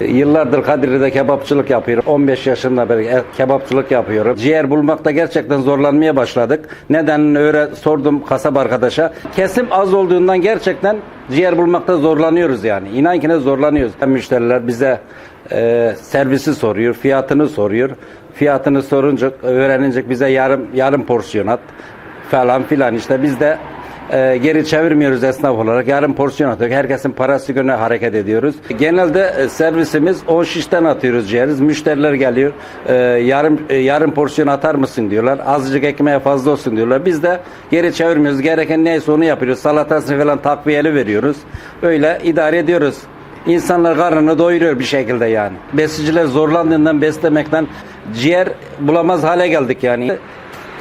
Yıllardır Kadirli'de kebapçılık yapıyorum. 15 yaşında beri e- kebapçılık yapıyorum. Ciğer bulmakta gerçekten zorlanmaya başladık. Neden öyle sordum kasap arkadaşa. Kesim az olduğundan gerçekten ciğer bulmakta zorlanıyoruz yani. İnan ki ne zorlanıyoruz. Müşteriler bize e, servisi soruyor, fiyatını soruyor. Fiyatını sorunca, öğrenince bize yarım yarım porsiyon at falan filan işte biz de e, geri çevirmiyoruz esnaf olarak. Yarım porsiyon atıyoruz. Herkesin parası göre hareket ediyoruz. Genelde e, servisimiz 10 şişten atıyoruz ciğeriz. Müşteriler geliyor. e, yarım e, yarım porsiyon atar mısın diyorlar. Azıcık ekmeğe fazla olsun diyorlar. Biz de geri çevirmiyoruz. Gereken neyse onu yapıyoruz. Salatasını falan takviyeli veriyoruz. Öyle idare ediyoruz. İnsanlar karnını doyuruyor bir şekilde yani. Besiciler zorlandığından beslemekten ciğer bulamaz hale geldik yani.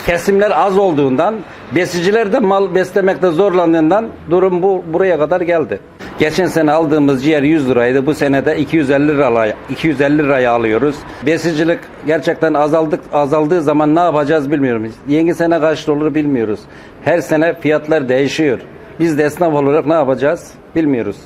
Kesimler az olduğundan besiciler de mal beslemekte zorlandığından durum bu buraya kadar geldi. Geçen sene aldığımız ciğer 100 liraydı. Bu sene de 250 liraya 250 liraya alıyoruz. Besicilik gerçekten azaldık azaldığı zaman ne yapacağız bilmiyorum. Yeni sene kaç olur bilmiyoruz. Her sene fiyatlar değişiyor. Biz de esnaf olarak ne yapacağız bilmiyoruz.